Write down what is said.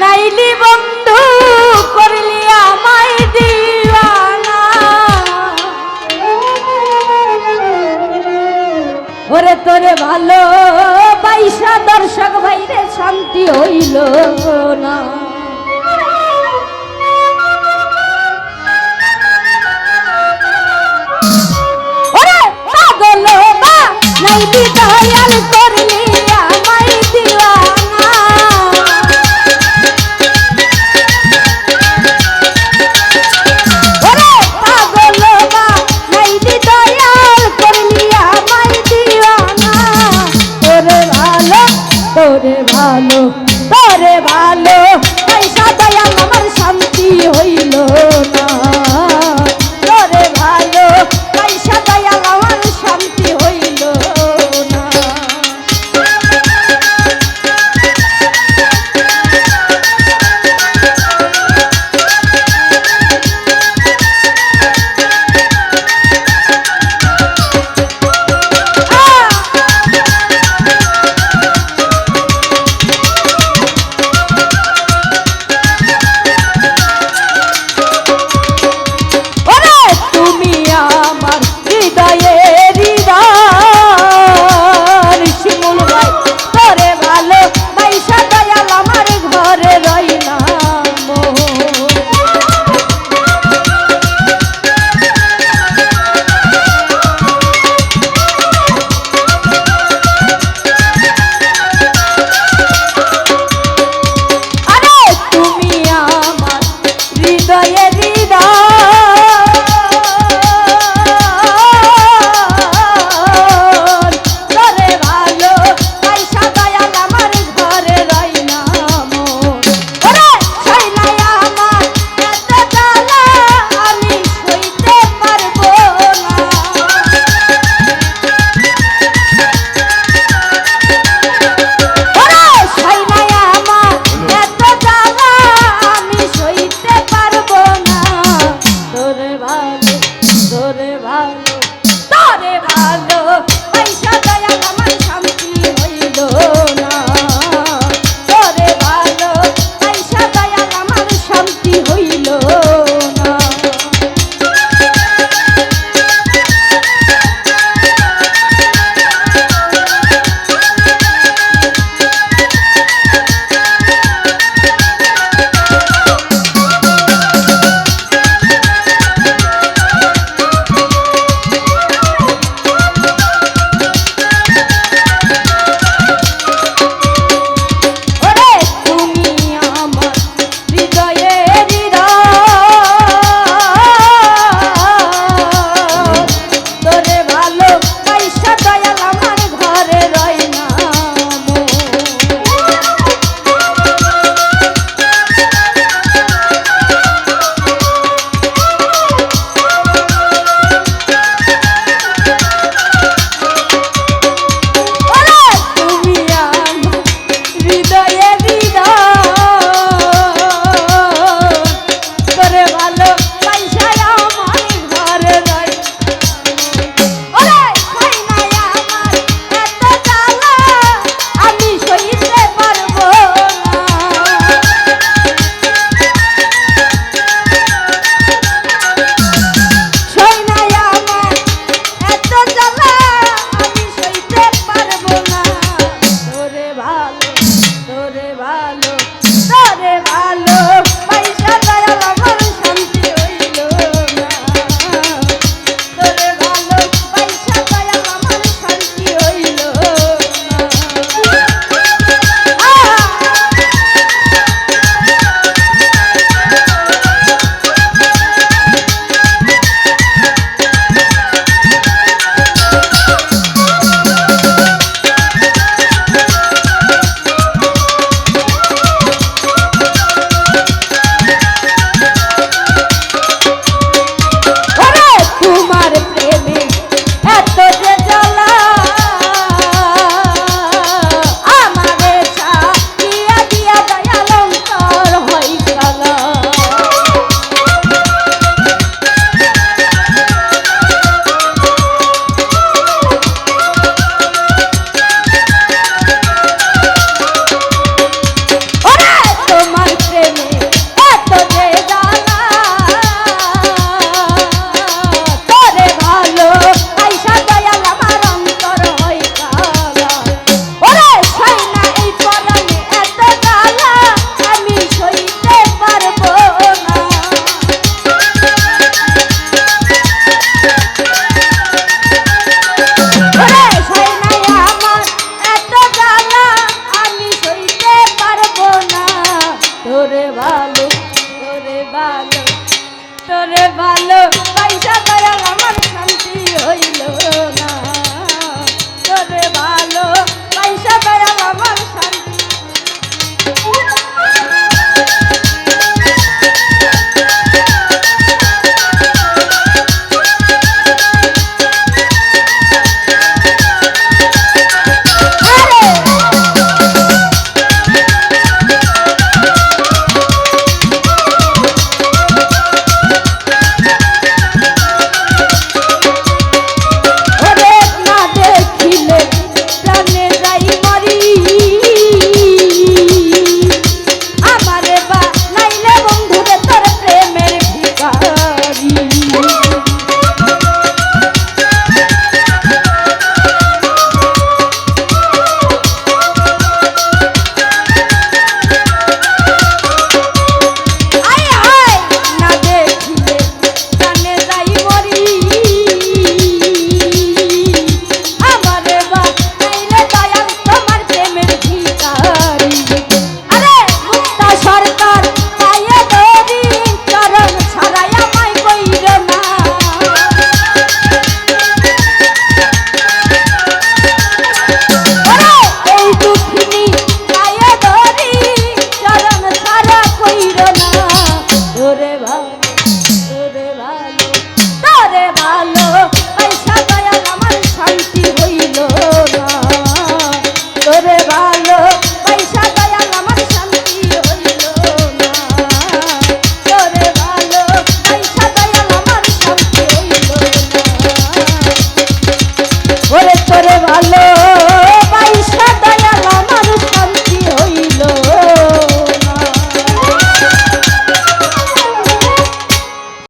নাইলি বন্ধু, করলি আমায় দিওয়ানা। তোরে ভালো পয়সা দর্শক ভাইরে, শান্তি হইল না। নাইলি দয়াল করলি তোরে ভালো তোরে ভালো। পয়সা দয়াল আমার শান্তি হইল। Aló.